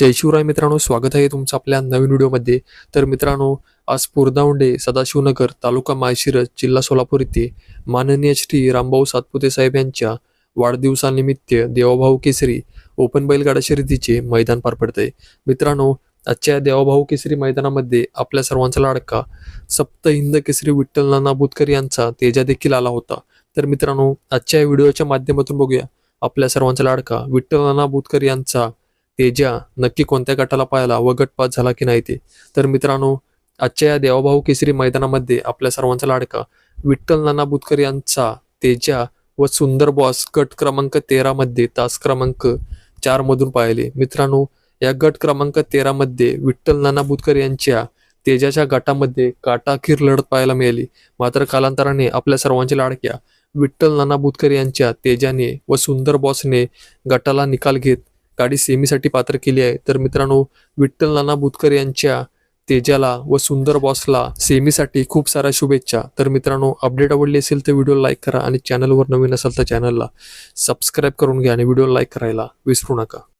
जय शिवराय मित्रांनो स्वागत आहे तुमचं आपल्या नवीन व्हिडिओमध्ये. तर मित्रांनो आज पुरदावंडे सदाशिवनगर तालुका माळशिरस जिल्हा सोलापूर येथे माननीय श्री रामभाऊ सातपुते साहेब यांच्या वाढदिवसानिमित्त देवाभाऊ केसरी ओपन बैलगाडा शर्यतीचे मैदान पार पडते मित्रांनो आजच्या देवाभाऊ केसरी मैदानामध्ये आपल्या सर्वांचा लाडका सप्त हिंद केसरी विठ्ठल नाना बुतकर यांचा तेजा देखील आला होता. तर मित्रांनो आजच्या व्हिडिओच्या माध्यमातून बघूया आपल्या सर्वांचा लाडका विठ्ठल नाना बुतकर यांचा तेजा नक्की कोणत्या गटाला पाहायला व गटपात झाला की नाही ते? तर मित्रांनो आजच्या या देवाभाऊ केसरी मैदानामध्ये आपल्या सर्वांचा लाडका विठ्ठल नाना बुतकर यांचा तेजा व सुंदर बॉस गट क्रमांक तेरामध्ये तास क्रमांक चार मधून पाहिले. मित्रांनो या गट क्रमांक तेरामध्ये विठ्ठल नाना बुतकर यांच्या तेजाच्या गटामध्ये काटाखीर लढत पाहायला मिळाली. मात्र कालांतराने आपल्या सर्वांच्या लाडक्या विठ्ठल नाना बुतकर यांच्या तेजाने व सुंदर बॉसने गटाला निकाल घेत गाडी सेमीसाठी पात्र केली आहे. तर मित्रांनो विठ्ठल नाना बुतकर यांच्या तेजाला व सुंदर बॉसला सेमीसाठी खूप साऱ्या शुभेच्छा. तर मित्रांनो अपडेट आवडली असेल तर व्हिडिओ लाईक करा आणि चॅनलवर नवीन असाल तर चॅनलला सबस्क्राईब करून घ्या आणि व्हिडिओ लाईक करायला विसरू नका.